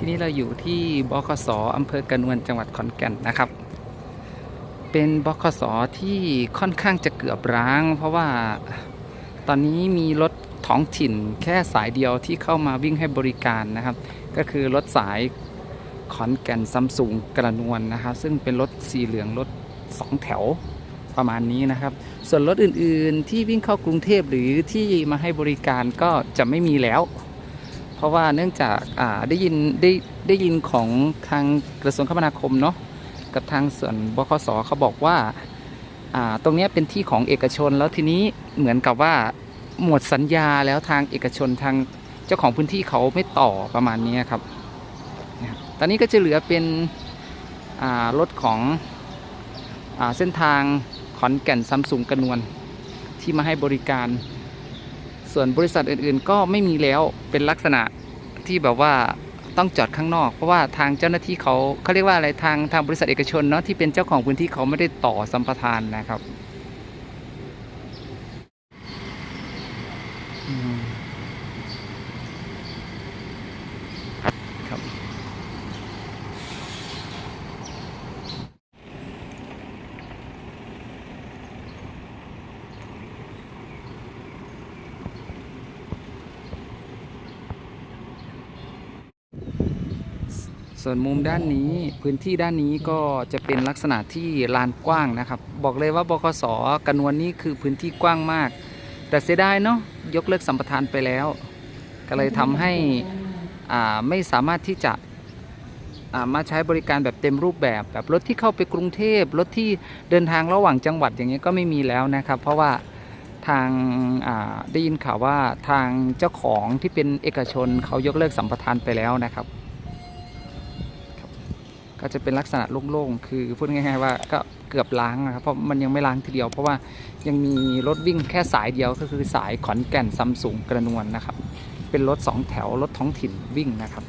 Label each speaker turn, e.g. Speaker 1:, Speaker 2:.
Speaker 1: ทีนี้เราอยู่ที่บคสอำเภอกระนวนจังหวัดขอนแก่นนะครับ เป็นบคสที่ค่อนข้างจะเกือบร้าง เพราะว่าตอนนี้มีรถท้องถิ่นแค่สายเดียวที่เข้ามาวิ่งให้บริการนะครับ ก็คือรถสายขอนแก่นซัมซุงกระนวนนะครับ ซึ่งเป็นรถสีเหลืองรถสองแถวประมาณนี้นะครับ ส่วนรถอื่นๆที่วิ่งเข้ากรุงเทพหรือที่มาให้บริการก็จะไม่มีแล้ว เพราะว่าเนื่องจากได้ยินได้ได้ยินของทางกระทรวงคมนาคมเนาะกับทางส่วนบคสเขาบอกว่าตรงนี้เป็นที่ของเอกชนแล้วทีนี้เหมือนกับว่าหมดสัญญาแล้วทางเอกชนทางเจ้าของพื้นที่เขาไม่ต่อประมาณนี้ครับ ตอนนี้ก็จะเหลือเป็นรถของอเส้นทางขอนแก่นซัมซุงกระนวนที่มาให้บริการ ส่วนบริษัทอื่นๆ ก็ไม่มีแล้วเป็นลักษณะที่แบบว่าต้องจอดข้างนอก เพราะว่าทางเจ้าหน้าที่เขาเขาเรียกว่าอะไรทางทางบริษัทเอกชนเนาะที่เป็นเจ้าของพื้นที่เขาไม่ได้ต่อสัมปทานนะครับครับ ส่วนมุมด้านนี้พื้นที่ด้านนี้ก็จะเป็นลักษณะที่ลานกว้างนะครับ บอกเลยว่าบกสกระนวนนี้คือพื้นที่กว้างมาก แต่เสียดายเนาะยกเลิกสัมปทานไปแล้ว ก็เลยทำให้อ่าไม่สามารถที่จะอ่ามาใช้บริการแบบเต็มรูปแบบแบบรถที่เข้าไปกรุงเทพรถที่เดินทางระหว่างจังหวัดอย่างเงี้ยก็ไม่มีแล้วนะครับ เพราะว่าทางอ่าได้ยินข่าวว่าทางเจ้าของที่เป็นเอกชนเขายกเลิกสัมปทานไปแล้วนะครับ ก็จะเป็นลักษณะโล่งๆ คือพูดง่ายๆว่าก็เกือบล้างนะครับ เพราะมันยังไม่ล้างทีเดียว เพราะว่ายังมีรถวิ่งแค่สายเดียวก็คือสายขอนแก่นซัมซุงกระนวนนะครับ เป็นรถสองแถวรถท้องถิ่นวิ่งนะครับ